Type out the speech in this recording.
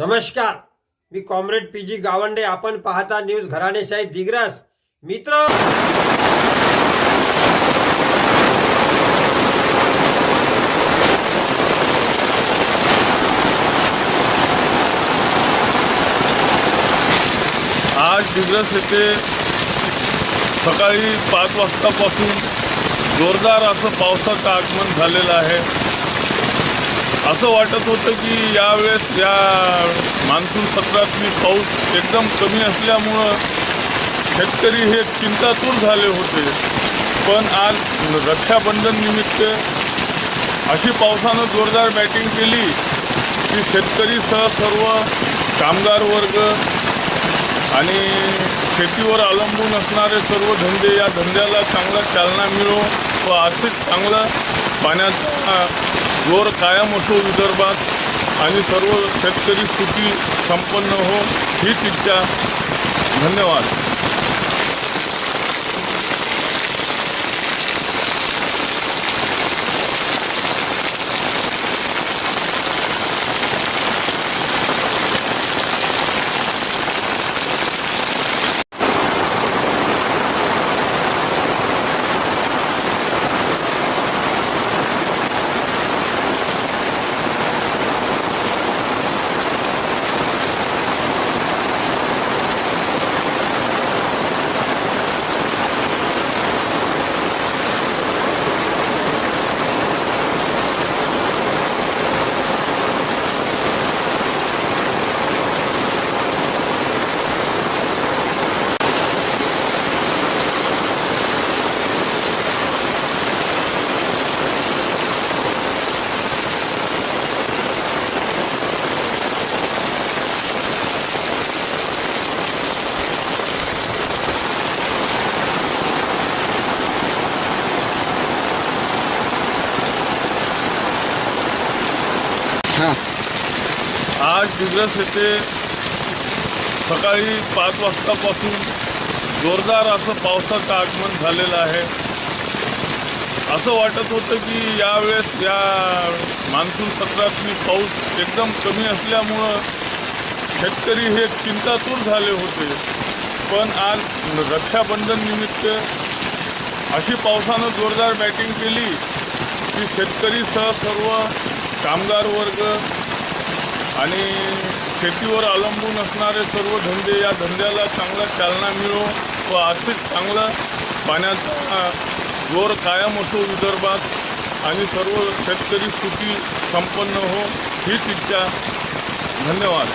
नमस्कार. मी comrade P G Gawande. आपण पाहता न्यूज घराणेशाही दिग्रस. मित्र! आज दिग्रस येथे सकाळी पाच वाजतापासून जोरदार असं पावसाचं आगमन झालेलं आहे. असं वाटत होतं की यावेळेस या मान्सून सत्रातली पाऊस एकदम कमी असल्यामुळं शेतकरी हे चिंतातूर झाले होते. पण आज रक्षाबंधन निमित्त अशी पावसानं जोरदार बॅटिंग केली की शेतकरीसह सर्व कामगार वर्ग आणि शेतीवर अवलंबून असणारे सर्व धंदे या धंद्याला चांगला चालना मिळो व आर्थिक चांगलं पाण्याचा जोर कायम असो विदर्भात आणि सर्व शेतकरी सुखी संपन्न हो हीच इच्छा धन्यवाद. आज दिग्रस येथे सकाळी पाच वाजतापासून जोरदार असं पावसाचं आगमन झालेलं आहे. असं वाटत होतं की यावेळेस या मान्सून सत्रातली पाऊस एकदम कमी असल्यामुळं शेतकरी हे चिंतातूर झाले होते. पण आज रक्षाबंधन निमित्त अशी पावसानं जोरदार बॅटिंग केली की शेतकरीसह सर्व कामगार वर्ग आणि शेतीवर अवलंबून असणारे सर्व धंदे या धंद्याला चांगला चालना मिळो व आर्थिक चांगला पाण्याचा जोर कायम असो विदर्भात आणि सर्व शेतकरी सुखी संपन्न हो हीच इच्छा. धन्यवाद.